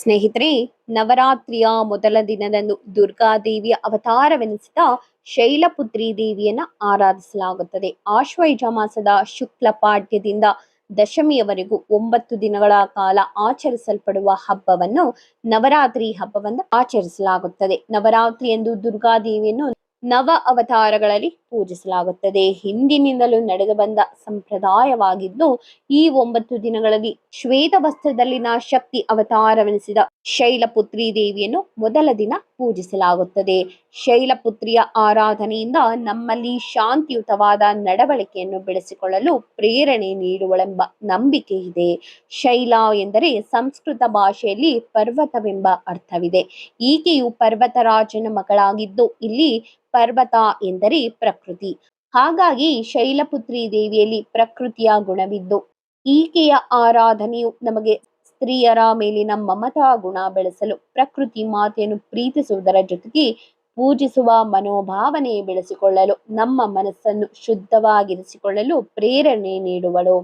ಸ್ನೇಹಿತರೆ, ನವರಾತ್ರಿಯ ಮೊದಲ ದಿನದಂದು ದುರ್ಗಾದೇವಿಯ ಅವತಾರವೆನಿಸಿದ ಶೈಲಪುತ್ರಿ ದೇವಿಯನ್ನ ಆರಾಧಿಸಲಾಗುತ್ತದೆ. ಆಶ್ವಯುಜ ಮಾಸದ ಶುಕ್ಲ ಪಾಠ್ಯದಿಂದ ದಶಮಿಯವರೆಗೂ ಒಂಬತ್ತು ದಿನಗಳ ಕಾಲ ಆಚರಿಸಲ್ಪಡುವ ಹಬ್ಬವನ್ನು ನವರಾತ್ರಿ ಹಬ್ಬವನ್ನು ಆಚರಿಸಲಾಗುತ್ತದೆ. ನವರಾತ್ರಿ ಎಂದು ದುರ್ಗಾದೇವಿಯನ್ನು ನವ ಅವತಾರಗಳಲ್ಲಿ ಪೂಜಿಸಲಾಗುತ್ತದೆ. ಹಿಂದಿನಿಂದಲೂ ನಡೆದು ಬಂದ ಸಂಪ್ರದಾಯವಾಗಿದ್ದು, ಈ ಒಂಬತ್ತು ದಿನಗಳಲ್ಲಿ ಶ್ವೇತ ವಸ್ತ್ರದಲ್ಲಿನ ಶಕ್ತಿ ಅವತಾರವೆನಿಸಿದ ಶೈಲಪುತ್ರಿ ದೇವಿಯನ್ನು ಮೊದಲ ದಿನ ಪೂಜಿಸಲಾಗುತ್ತದೆ. ಶೈಲಪುತ್ರಿಯ ಆರಾಧನೆಯಿಂದ ನಮ್ಮಲ್ಲಿ ಶಾಂತಿಯುತವಾದ ನಡವಳಿಕೆಯನ್ನು ಬೆಳೆಸಿಕೊಳ್ಳಲು ಪ್ರೇರಣೆ ನೀಡುವಳೆಂಬ ನಂಬಿಕೆ ಇದೆ. ಶೈಲ ಎಂದರೆ ಸಂಸ್ಕೃತ ಭಾಷೆಯಲ್ಲಿ ಪರ್ವತವೆಂಬ ಅರ್ಥವಿದೆ. ಈಕೆಯು ಪರ್ವತರಾಜನ ಮಗಳಾಗಿದ್ದು, ಇಲ್ಲಿ ಪರ್ವತ ಎಂದರೆ ಪ್ರಕೃತಿ. ಹಾಗಾಗಿ ಶೈಲಪುತ್ರಿ ದೇವಿಯಲ್ಲಿ ಪ್ರಕೃತಿಯ ಗುಣವಿದ್ದು, ಈಕೆಯ ಆರಾಧನೆಯು ನಮಗೆ ಸ್ತ್ರೀಯರ ಮೇಲಿನ ಮಮತಾ ಗುಣ ಬೆಳೆಸಲು, ಪ್ರಕೃತಿ ಮಾತೆಯನ್ನು ಪ್ರೀತಿಸುವುದರ ಜೊತೆಗೆ ಪೂಜಿಸುವ ಮನೋಭಾವನೆ ಬೆಳೆಸಿಕೊಳ್ಳಲು, ನಮ್ಮ ಮನಸ್ಸನ್ನು ಶುದ್ಧವಾಗಿರಿಸಿಕೊಳ್ಳಲು ಪ್ರೇರಣೆ ನೀಡುವಳು.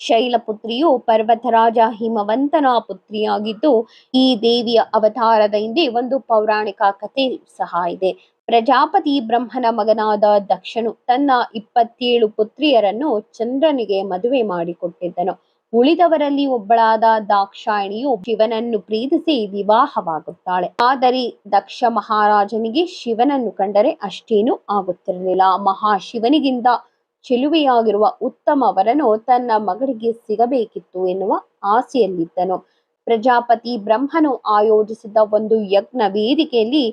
ಶೈಲಪುತ್ರಿಯು ಪರ್ವತರಾಜ ಹಿಮವಂತನ ಪುತ್ರಿಯಾಗಿದ್ದು, ಈ ದೇವಿಯ ಅವತಾರದ ಹಿಂದೆ ಒಂದು ಪೌರಾಣಿಕ ಕಥೆ ಸಹ ಇದೆ. ಪ್ರಜಾಪತಿ ಬ್ರಹ್ಮನ ಮಗನಾದ ದಕ್ಷನು ತನ್ನ ಇಪ್ಪತ್ತೇಳು ಪುತ್ರಿಯರನ್ನು ಚಂದ್ರನಿಗೆ ಮದುವೆ ಮಾಡಿಕೊಟ್ಟಿದ್ದನು. ಉಳಿದವರಲ್ಲಿ ಒಬ್ಬಳಾದ ದಾಕ್ಷಾಯಣಿಯು ಶಿವನನ್ನು ಪ್ರೀತಿಸಿ ವಿವಾಹವಾಗುತ್ತಾಳೆ. ಆದರೆ ದಕ್ಷ ಮಹಾರಾಜನಿಗೆ ಶಿವನನ್ನು ಕಂಡರೆ ಅಷ್ಟೇನೂ ಆಗುತ್ತಿರಲಿಲ್ಲ. ಮಹಾಶಿವನಿಗಿಂತ ಚೆಲುವೆಯಾಗಿರುವ ಉತ್ತಮ ವರನು ತನ್ನ ಮಗಳಿಗೆ ಸಿಗಬೇಕಿತ್ತು ಎನ್ನುವ ಆಸೆಯಲ್ಲಿದ್ದನು. ಪ್ರಜಾಪತಿ ಬ್ರಹ್ಮನು ಆಯೋಜಿಸಿದ್ದ ಒಂದು ಯಜ್ಞ ವೇದಿಕೆಯಲ್ಲಿ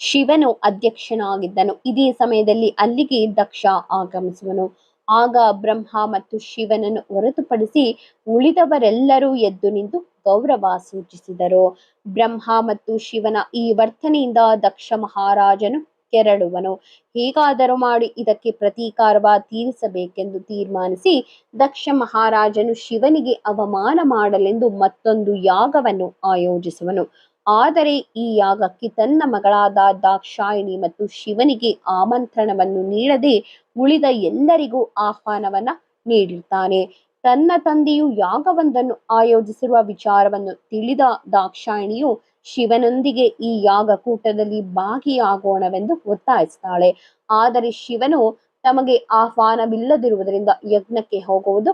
ಶಿವನು ಅಧ್ಯಕ್ಷನಾಗಿದ್ದನು. ಇದೇ ಸಮಯದಲ್ಲಿ ಅಲ್ಲಿಗೆ ದಕ್ಷ ಆಗಮಿಸುವನು. ಆಗ ಬ್ರಹ್ಮ ಮತ್ತು ಶಿವನನ್ನು ಹೊರತುಪಡಿಸಿ ಉಳಿದವರೆಲ್ಲರೂ ಎದ್ದು ನಿಂತು ಗೌರವ ಸೂಚಿಸಿದರು. ಬ್ರಹ್ಮ ಮತ್ತು ಶಿವನ ಈ ವರ್ತನೆಯಿಂದ ದಕ್ಷ ಮಹಾರಾಜನು ಕೆರಳುವನು. ಹೇಗಾದರೂ ಮಾಡಿ ಇದಕ್ಕೆ ಪ್ರತೀಕಾರವ ತೀರಿಸಬೇಕೆಂದು ತೀರ್ಮಾನಿಸಿ ದಕ್ಷ ಮಹಾರಾಜನು ಶಿವನಿಗೆ ಅವಮಾನ ಮಾಡಲೆಂದು ಮತ್ತೊಂದು ಯಾಗವನ್ನು ಆಯೋಜಿಸುವನು. ಆದರೆ ಈ ಯಾಗಕ್ಕೆ ತನ್ನ ಮಗಳಾದ ದಾಕ್ಷಾಯಿಣಿ ಮತ್ತು ಶಿವನಿಗೆ ಆಮಂತ್ರಣವನ್ನು ನೀಡದೆ ಉಳಿದ ಎಲ್ಲರಿಗೂ ಆಹ್ವಾನವನ್ನ ನೀಡಿರ್ತಾನೆ. ತನ್ನ ತಂದೆಯು ಯಾಗವೊಂದನ್ನು ಆಯೋಜಿಸಿರುವ ವಿಚಾರವನ್ನು ತಿಳಿದ ದಾಕ್ಷಾಯಿಣಿಯು ಶಿವನೊಂದಿಗೆ ಈ ಯಾಗ ಕೂಟದಲ್ಲಿ ಭಾಗಿಯಾಗೋಣವೆಂದು ಒತ್ತಾಯಿಸ್ತಾಳೆ. ಆದರೆ ಶಿವನು ತಮಗೆ ಆಹ್ವಾನವಿಲ್ಲದಿರುವುದರಿಂದ ಯಜ್ಞಕ್ಕೆ ಹೋಗುವುದು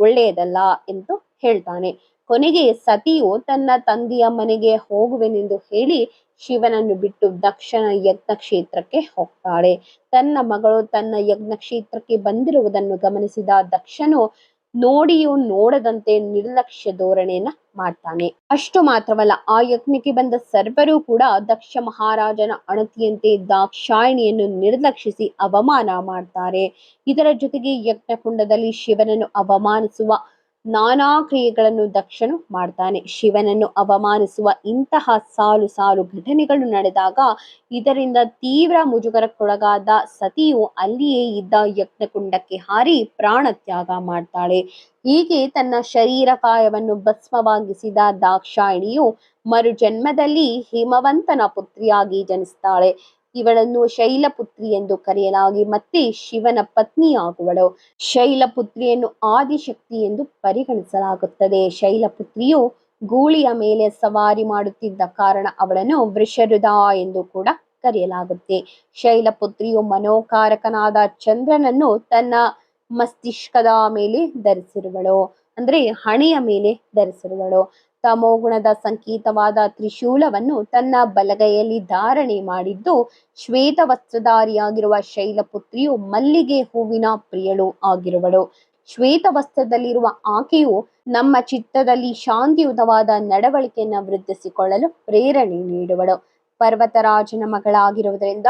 ಒಳ್ಳೆಯದಲ್ಲ ಎಂದು ಹೇಳ್ತಾನೆ. ಕೊನೆಗೆ ಸತಿಯು ತನ್ನ ತಂದೆಯ ಮನೆಗೆ ಹೋಗುವೆನೆಂದು ಹೇಳಿ ಶಿವನನ್ನು ಬಿಟ್ಟು ದಕ್ಷನ ಯಜ್ಞ ಕ್ಷೇತ್ರಕ್ಕೆ ಹೋಗ್ತಾಳೆ. ತನ್ನ ಮಗಳು ತನ್ನ ಯಜ್ಞ ಕ್ಷೇತ್ರಕ್ಕೆ ಬಂದಿರುವುದನ್ನು ಗಮನಿಸಿದ ದಕ್ಷನು ನೋಡಿಯೂ ನೋಡದಂತೆ ನಿರ್ಲಕ್ಷ್ಯ ಧೋರಣೆಯನ್ನ ಮಾಡ್ತಾನೆ. ಅಷ್ಟು ಮಾತ್ರವಲ್ಲ, ಆ ಯಜ್ಞಕ್ಕೆ ಬಂದ ಸರ್ವರೂ ಕೂಡ ದಕ್ಷ ಮಹಾರಾಜನ ಅಣತಿಯಂತೆ ದಾಕ್ಷಾಯಿಣಿಯನ್ನು ನಿರ್ಲಕ್ಷಿಸಿ ಅವಮಾನ ಮಾಡ್ತಾರೆ. ಇದರ ಜೊತೆಗೆ ಯಜ್ಞಕುಂಡದಲ್ಲಿ ಶಿವನನ್ನು ಅವಮಾನಿಸುವ ನಾನಾ ಕ್ರಿಯೆಗಳನ್ನು ದಕ್ಷನು ಮಾಡ್ತಾನೆ. ಶಿವನನ್ನು ಅವಮಾನಿಸುವ ಇಂತಹ ಸಾಲು ಸಾಲು ಘಟನೆಗಳು ನಡೆದಾಗ ಇದರಿಂದ ತೀವ್ರ ಮುಜುಗರಕ್ಕೊಳಗಾದ ಸತಿಯು ಅಲ್ಲಿಯೇ ಇದ್ದ ಯಜ್ಞಕುಂಡಕ್ಕೆ ಹಾರಿ ಪ್ರಾಣ ತ್ಯಾಗ ಮಾಡ್ತಾಳೆ. ಹೀಗೆ ತನ್ನ ಶರೀರ ಕಾಯವನ್ನು ಭಸ್ಮವಾಗಿಸಿದ ದಾಕ್ಷಾಯಿಣಿಯು ಮರುಜನ್ಮದಲ್ಲಿ ಹಿಮವಂತನ ಪುತ್ರಿಯಾಗಿ ಜನಿಸ್ತಾಳೆ. ಇವಳನ್ನು ಶೈಲಪುತ್ರಿ ಎಂದು ಕರೆಯಲಾಗಿ, ಮತ್ತೆ ಶಿವನ ಪತ್ನಿಯಾಗುವಳು ಶೈಲಪುತ್ರಿಯನ್ನು ಆದಿಶಕ್ತಿ ಎಂದು ಪರಿಗಣಿಸಲಾಗುತ್ತದೆ. ಶೈಲಪುತ್ರಿಯು ಗೂಳಿಯ ಮೇಲೆ ಸವಾರಿ ಮಾಡುತ್ತಿದ್ದ ಕಾರಣ ಅವಳನ್ನು ವೃಷರುದ ಎಂದು ಕೂಡ ಕರೆಯಲಾಗುತ್ತೆ. ಶೈಲಪುತ್ರಿಯು ಮನೋಕಾರಕನಾದ ಚಂದ್ರನನ್ನು ತನ್ನ ಮಸ್ತಿಷ್ಕದ ಮೇಲೆ ಧರಿಸಿರುವಳು, ಅಂದ್ರೆ ಹಣೆಯ ಮೇಲೆ ಧರಿಸಿರುವಳು. ತಮೋಗುಣದ ಸಂಕೇತವಾದ ತ್ರಿಶೂಲವನ್ನು ತನ್ನ ಬಲಗೈಯಲ್ಲಿ ಧಾರಣೆ ಮಾಡಿದ್ದು ಶ್ವೇತ ವಸ್ತ್ರಧಾರಿಯಾಗಿರುವ ಶೈಲಪುತ್ರಿಯು ಮಲ್ಲಿಗೆ ಹೂವಿನ ಪ್ರಿಯಳು ಆಗಿರುವಳು. ಶ್ವೇತ ವಸ್ತ್ರದಲ್ಲಿರುವ ಆಕೆಯು ನಮ್ಮ ಚಿತ್ತದಲ್ಲಿ ಶಾಂತಿಯುತವಾದ ನಡವಳಿಕೆಯನ್ನು ವೃದ್ಧಿಸಿಕೊಳ್ಳಲು ಪ್ರೇರಣೆ ನೀಡುವಳು. ಪರ್ವತರಾಜನ ಮಗಳಾಗಿರುವುದರಿಂದ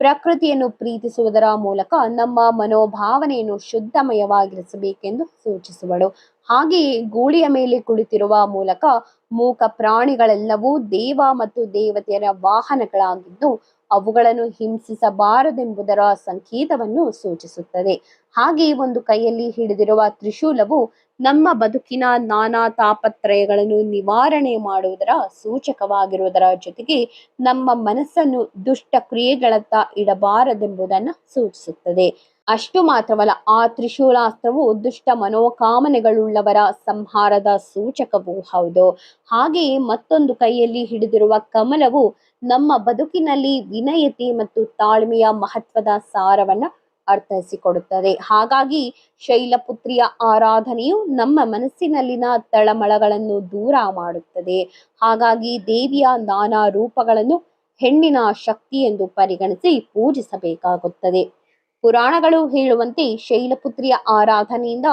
ಪ್ರಕೃತಿಯನ್ನು ಪ್ರೀತಿಸುವುದರ ಮೂಲಕ ನಮ್ಮ ಮನೋಭಾವನೆಯನ್ನು ಶುದ್ಧಮಯವಾಗಿರಿಸಬೇಕೆಂದು ಸೂಚಿಸುವಳು. ಹಾಗೆಯೇ ಗೂಳಿಯ ಮೇಲೆ ಕುಳಿತಿರುವ ಮೂಲಕ ಮೂಕ ಪ್ರಾಣಿಗಳೆಲ್ಲವೂ ದೇವ ಮತ್ತು ದೇವತೆಯರ ವಾಹನಗಳಾಗಿದ್ದು ಅವುಗಳನ್ನು ಹಿಂಸಿಸಬಾರದೆಂಬುದರ ಸಂಕೇತವನ್ನು ಸೂಚಿಸುತ್ತದೆ. ಹಾಗೆ ಒಂದು ಕೈಯಲ್ಲಿ ಹಿಡಿದಿರುವ ತ್ರಿಶೂಲವು ನಮ್ಮ ಬದುಕಿನ ನಾನಾ ತಾಪತ್ರಯಗಳನ್ನು ನಿವಾರಣೆ ಮಾಡುವುದರ ಸೂಚಕವಾಗಿರುವುದರ ಜೊತೆಗೆ ನಮ್ಮ ಮನಸ್ಸನ್ನು ದುಷ್ಟ ಕ್ರಿಯೆಗಳತ್ತ ಇಡಬಾರದೆಂಬುದನ್ನು ಸೂಚಿಸುತ್ತದೆ. ಅಷ್ಟು ಮಾತ್ರವಲ್ಲ, ಆ ತ್ರಿಶೂಲಾಸ್ತ್ರವು ದುಷ್ಟ ಮನೋಕಾಮನೆಗಳುಳ್ಳವರ ಸಂಹಾರದ ಸೂಚಕವೂ ಹೌದು. ಹಾಗೆಯೇ ಮತ್ತೊಂದು ಕೈಯಲ್ಲಿ ಹಿಡಿದಿರುವ ಕಮಲವು ನಮ್ಮ ಬದುಕಿನಲ್ಲಿ ವಿನಯತೆ ಮತ್ತು ತಾಳ್ಮೆಯ ಮಹತ್ವದ ಸಾರವನ್ನ ಅರ್ಥೈಸಿಕೊಡುತ್ತದೆ. ಹಾಗಾಗಿ ಶೈಲಪುತ್ರಿಯ ಆರಾಧನೆಯು ನಮ್ಮ ಮನಸ್ಸಿನಲ್ಲಿನ ತಳಮಳಗಳನ್ನು ದೂರ ಮಾಡುತ್ತದೆ. ಹಾಗಾಗಿ ದೇವಿಯ ನಾನಾ ರೂಪಗಳನ್ನು ಹೆಣ್ಣಿನ ಶಕ್ತಿ ಎಂದು ಪರಿಗಣಿಸಿ ಪೂಜಿಸಬೇಕಾಗುತ್ತದೆ. ಪುರಾಣಗಳು ಹೇಳುವಂತೆ ಶೈಲಪುತ್ರಿಯ ಆರಾಧನೆಯಿಂದ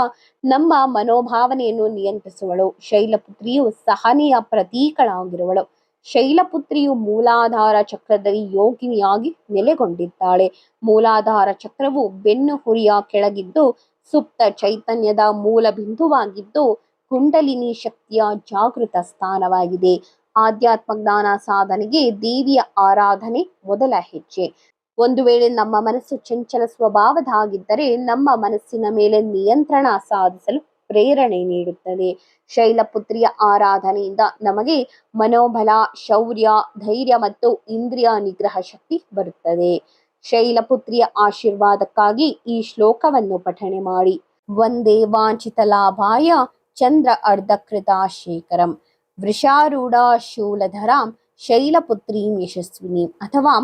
ನಮ್ಮ ಮನೋಭಾವನೆಯನ್ನು ನಿಯಂತ್ರಿಸುವಳು. ಶೈಲಪುತ್ರಿಯು ಸಹನೆಯ ಪ್ರತೀಕಳಾಗಿರುವಳು. ಶೈಲಪುತ್ರಿಯು ಮೂಲಾಧಾರ ಚಕ್ರದಲ್ಲಿ ಯೋಗಿನಿಯಾಗಿ ನೆಲೆಗೊಂಡಿದ್ದಾಳೆ. ಮೂಲಾಧಾರ ಚಕ್ರವು ಬೆನ್ನು ಹುರಿಯ ಕೆಳಗಿದ್ದು, ಸುಪ್ತ ಚೈತನ್ಯದ ಮೂಲ ಬಿಂದುವಾಗಿದ್ದು, ಕುಂಡಲಿನಿ ಶಕ್ತಿಯ ಜಾಗೃತ ಸ್ಥಾನವಾಗಿದೆ. ಆಧ್ಯಾತ್ಮ ಜ್ಞಾನ ಸಾಧನೆಗೆ ದೇವಿಯ ಆರಾಧನೆ ಮೊದಲ ಹೆಜ್ಜೆ. ಒಂದು ವೇಳೆ ನಮ್ಮ ಮನಸ್ಸು ಚಂಚಲ ಸ್ವಭಾವದಾಗಿದ್ದರೆ ನಮ್ಮ ಮನಸ್ಸಿನ ಮೇಲೆ ನಿಯಂತ್ರಣ ಸಾಧಿಸಲು ಪ್ರೇರಣೆ ನೀಡುತ್ತದೆ. ಶೈಲಪುತ್ರಿಯ ಆರಾಧನೆಯಿಂದ ನಮಗೆ ಮನೋಬಲ, ಶೌರ್ಯ, ಧೈರ್ಯ ಮತ್ತು ಇಂದ್ರಿಯ ನಿಗ್ರಹ ಶಕ್ತಿ ಬರುತ್ತದೆ. ಶೈಲಪುತ್ರಿಯ ಆಶೀರ್ವಾದಕ್ಕಾಗಿ ಈ ಶ್ಲೋಕವನ್ನು ಪಠಣೆ ಮಾಡಿ. ಒಂದೇ ವಾಂಚಿತ ಲಾಭಾಯ ಚಂದ್ರ ಅರ್ಧಕೃತ ಶೇಖರಂ ವೃಷಾರೂಢ ಶೂಲಧರಾಂ ಶೈಲಪುತ್ರೀಂ ಯಶಸ್ವಿನಿ ಅಥವಾ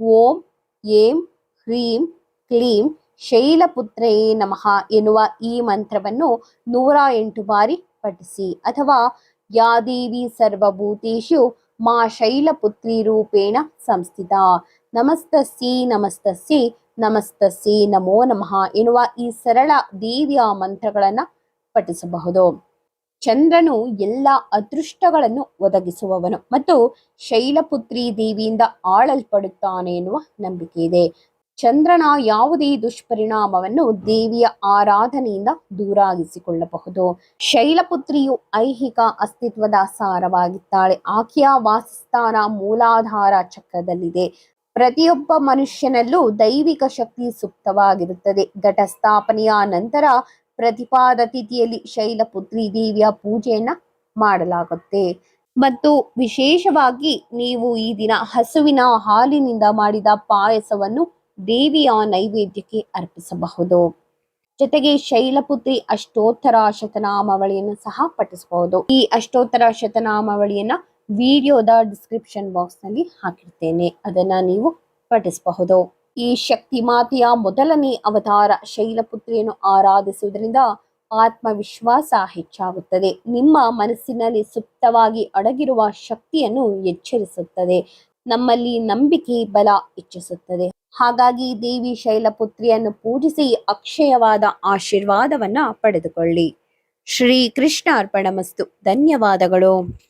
ಓಂ ಏಂ ಹ್ರೀಂ ಕ್ಲೀಂ ಶೈಲಪುತ್ರೇ ನಮಃ ಎನ್ನುವ ಈ ಮಂತ್ರವನ್ನು ನೂರ ಎಂಟು ಬಾರಿ ಪಠಿಸಿ. ಅಥವಾ ಯಾ ದೇವಿ ಸರ್ವಭೂತೇಷು ಮಾ ಶೈಲಪುತ್ರಿ ರೂಪೇಣ ಸಂಸ್ಥಿತ. ನಮಸ್ತಸ್ಸಿ ನಮಸ್ತಸ್ಸಿ ನಮಸ್ತಸ್ಸಿ ನಮೋ ನಮಃ ಎನ್ನುವ ಈ ಸರಳ ದೇವಿಯ ಮಂತ್ರಗಳನ್ನು ಪಠಿಸಬಹುದು. ಚಂದ್ರನು ಎಲ್ಲ ಅದೃಷ್ಟಗಳನ್ನು ಒದಗಿಸುವವನು ಮತ್ತು ಶೈಲಪುತ್ರಿ ದೇವಿಯಿಂದ ಆಳಲ್ಪಡುತ್ತಾನೆ ಎನ್ನುವ ನಂಬಿಕೆ ಇದೆ. ಚಂದ್ರನ ಯಾವುದೇ ದುಷ್ಪರಿಣಾಮವನ್ನು ದೇವಿಯ ಆರಾಧನೆಯಿಂದ ದೂರಾಗಿಸಿಕೊಳ್ಳಬಹುದು. ಶೈಲಪುತ್ರಿಯು ಐಹಿಕ ಅಸ್ತಿತ್ವದ ಸಾರವಾಗಿದ್ದಾಳೆ. ಆಕೆಯ ವಾಸಸ್ಥಾನ ಮೂಲಾಧಾರ ಚಕ್ರದಲ್ಲಿದೆ. ಪ್ರತಿಯೊಬ್ಬ ಮನುಷ್ಯನಲ್ಲೂ ದೈವಿಕ ಶಕ್ತಿ ಸುಪ್ತವಾಗಿರುತ್ತದೆ. ಘಟಸ್ಥಾಪನೆಯ ನಂತರ ಪ್ರತಿಪಾದ ತಿಥಿಯಲ್ಲಿ ಶೈಲಪುತ್ರಿ ದೇವಿಯ ಪೂಜೆಯನ್ನ ಮಾಡಲಾಗುತ್ತೆ. ಮತ್ತು ವಿಶೇಷವಾಗಿ ನೀವು ಈ ದಿನ ಹಸುವಿನ ಹಾಲಿನಿಂದ ಮಾಡಿದ ಪಾಯಸವನ್ನು ದೇವಿಯ ನೈವೇದ್ಯಕ್ಕೆ ಅರ್ಪಿಸಬಹುದು. ಜೊತೆಗೆ ಶೈಲಪುತ್ರಿ ಅಷ್ಟೋತ್ತರ ಶತನಾಮಾವಳಿಯನ್ನು ಸಹ ಪಠಿಸಬಹುದು. ಈ ಅಷ್ಟೋತ್ತರ ಶತನಾಮಾವಳಿಯನ್ನ ವಿಡಿಯೋದ ಡಿಸ್ಕ್ರಿಪ್ಷನ್ ಬಾಕ್ಸ್ನಲ್ಲಿ ಹಾಕಿರ್ತೇನೆ. ಅದನ್ನ ನೀವು ಪಠಿಸಬಹುದು. ಈ ಶಕ್ತಿ ಮಾತೆಯ ಮೊದಲನೇ ಅವತಾರ ಶೈಲಪುತ್ರಿಯನ್ನು ಆರಾಧಿಸುವುದರಿಂದ ಆತ್ಮವಿಶ್ವಾಸ ಹೆಚ್ಚಾಗುತ್ತದೆ. ನಿಮ್ಮ ಮನಸ್ಸಿನಲ್ಲಿ ಸುಪ್ತವಾಗಿ ಅಡಗಿರುವ ಶಕ್ತಿಯನ್ನು ಎಚ್ಚರಿಸುತ್ತದೆ. ನಮ್ಮಲ್ಲಿ ನಂಬಿಕೆ ಬಲ ಹೆಚ್ಚಿಸುತ್ತದೆ. ಹಾಗಾಗಿ ದೇವಿ ಶೈಲಪುತ್ರಿಯನ್ನು ಪೂಜಿಸಿ ಅಕ್ಷಯವಾದ ಆಶೀರ್ವಾದವನ್ನ ಪಡೆದುಕೊಳ್ಳಿ. ಶ್ರೀ ಕೃಷ್ಣ ಅರ್ಪಣಮಸ್ತು ಧನ್ಯವಾದಗಳು.